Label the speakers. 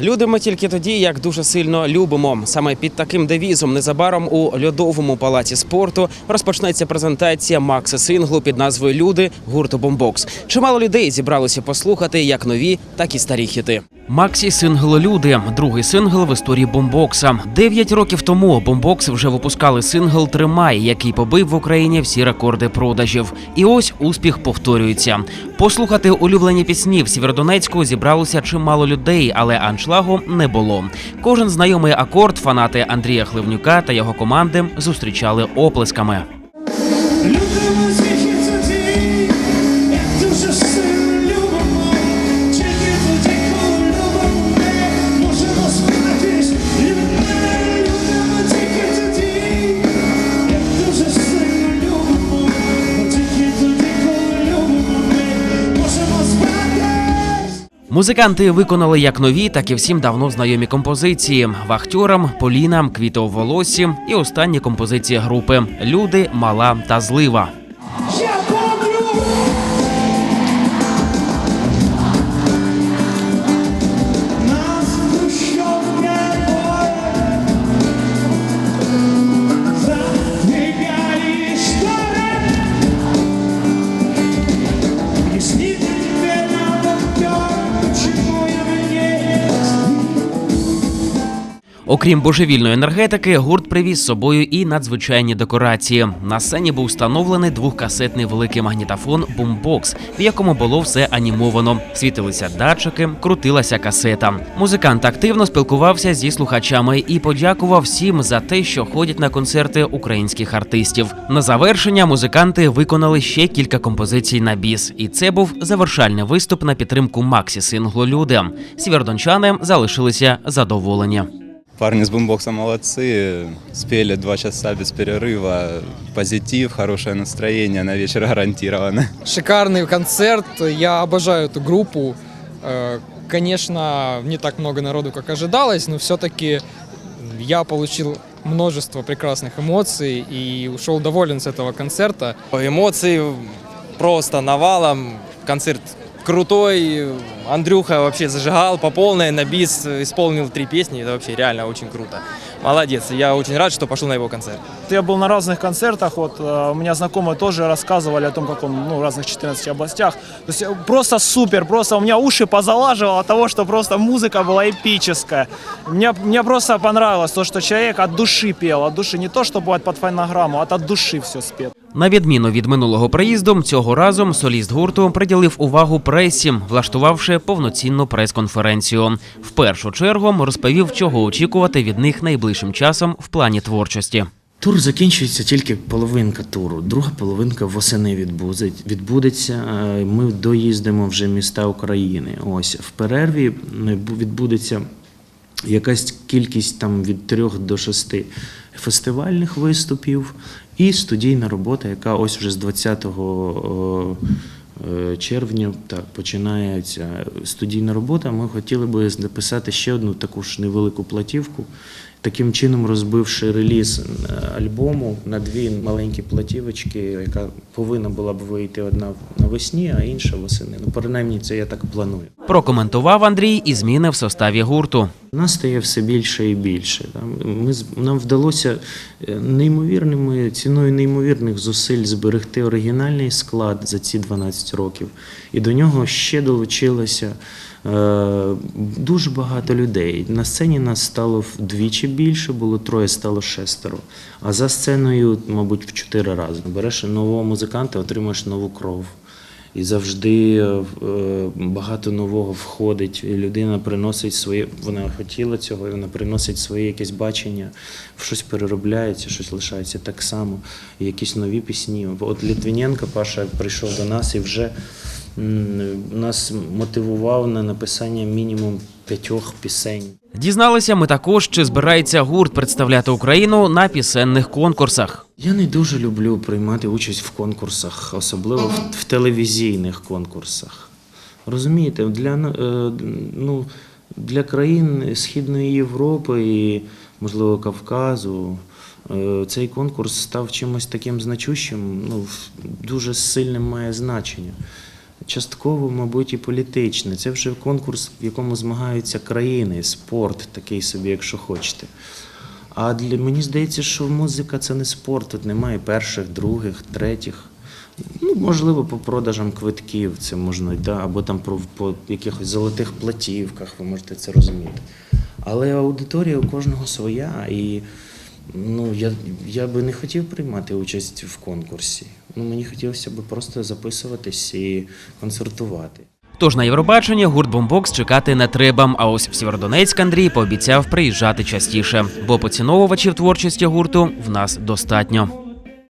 Speaker 1: Люди ми тільки тоді, як дуже сильно любимо. Саме під таким девізом незабаром у льодовому палаці спорту розпочнеться презентація Макса синглу під назвою Люди гурту Бомбокс. Чимало людей зібралося послухати як нові, так і старі хіти. Максі сингл Люди, другий сингл в історії бомбокса. Дев'ять років тому бомбокс вже випускали сингл Тримай, який побив в Україні всі рекорди продажів. І ось успіх повторюється. Послухати улюблені пісні в Сєвєродонецьку зібралося чимало людей, але аншлагу не було. Кожен знайомий акорд фанати Андрія Хливнюка та його команди зустрічали оплесками. Музиканти виконали як нові, так і всім давно знайомі композиції: вахтьорам, Полінам, Квіто в волосі і останні композиції групи Люди, Мала та Злива. Окрім божевільної енергетики, гурт привіз з собою і надзвичайні декорації. На сцені був встановлений двохкасетний великий магнітофон бумбокс, в якому було все анімовано. Світилися датчики, крутилася касета. Музикант активно спілкувався зі слухачами і подякував всім за те, що ходять на концерти українських артистів. На завершення музиканти виконали ще кілька композицій на біс, і це був завершальний виступ на підтримку Максі синглу Люди. Залишилися задоволені.
Speaker 2: Парни с бумбокса молодцы, спели два часа без перерыва, позитив, хорошее настроение на вечер гарантировано.
Speaker 3: Шикарный концерт, я обожаю эту группу. Э, Конечно, не так много народу, как ожидалось, но все-таки я получил множество прекрасных эмоций и ушел доволен с этого концерта.
Speaker 4: Эмоций просто навалом. Концерт крутой. Андрюха вообще зажигал по полной, на бис исполнил три песни. Это вообще реально очень круто. Молодец. Я очень рад, что пошел на его концерт.
Speaker 5: Я был на разных концертах, вот э, у меня знакомые тоже рассказывали о том, как он ну, в разных 14 областях. То есть э, просто супер, просто у меня уши позалаживало от того, что просто музыка была эпическая. Мне, мне просто понравилось то, что человек от души пел, от души не то, что бывает под фонограмму, а от души все спел.
Speaker 1: На відміну від минулого приїзду, цього разу соліст гурту приділив увагу пресі, влаштувавши повноцінну прес-конференцію. В першу чергу розповів, чого очікувати від них найближчим часом в плані творчості.
Speaker 6: Тур закінчується тільки половинка туру. Друга половинка восени відбудеться. Е, Ми доїздимо вже міста України. Ось в перерві відбудеться якась кількість там від трьох до шести фестивальних виступів і студійна робота, яка ось вже з 20 е, червня так, починається студійна робота. Ми хотіли би записати ще одну таку ж невелику платівку. Таким чином, розбивши реліз е, альбому на дві маленькі платівочки, яка повинна була б вийти одна навесні, а інша восени. Ну, принаймні, це я так планую.
Speaker 1: Прокоментував Андрій і зміни в составі гурту.
Speaker 6: Нас стає все більше і більше. Ми, нам вдалося е, неймовірними ціною неймовірних зусиль зберегти оригінальний склад за ці 12 років. І до нього ще долучилося дуже багато людей. На сцені нас стало вдвічі більше, було троє, стало шестеро. А за сценою, мабуть, в чотири рази. Береш нового музиканта, отримуєш нову кров. І завжди е, е, багато нового входить. І людина приносить своє, вона хотіла цього, і вона приносить своє якесь бачення, щось переробляється, щось лишається так само. І якісь нові пісні. От Літвіненко Паша прийшов до нас і вже нас мотивував на написання мінімум п'ятьох пісень.
Speaker 1: Дізналися ми також, чи збирається гурт представляти Україну на пісенних конкурсах.
Speaker 6: Я не дуже люблю приймати участь в конкурсах, особливо в, в телевізійних конкурсах. Розумієте, для, е, ну, для країн Східної Європи і, можливо, Кавказу е, цей конкурс став чимось таким значущим, ну, дуже сильним має значення. Частково, мабуть, і політичне. Це вже конкурс, в якому змагаються країни, спорт, такий собі, якщо хочете. А для мені здається, що музика це не спорт. Тут немає перших, других, третіх. Ну, можливо, по продажам квитків це можна, да, або там про, по якихось золотих платівках, ви можете це розуміти. Але аудиторія у кожного своя, і ну, я, я би не хотів приймати участь в конкурсі. Ну, мені хотілося б просто записуватись і концертувати.
Speaker 1: Тож на Євробачення гурт Бомбокс чекати не треба. А ось в Сєвєродонецьк Андрій пообіцяв приїжджати частіше, бо поціновувачів творчості гурту в нас достатньо.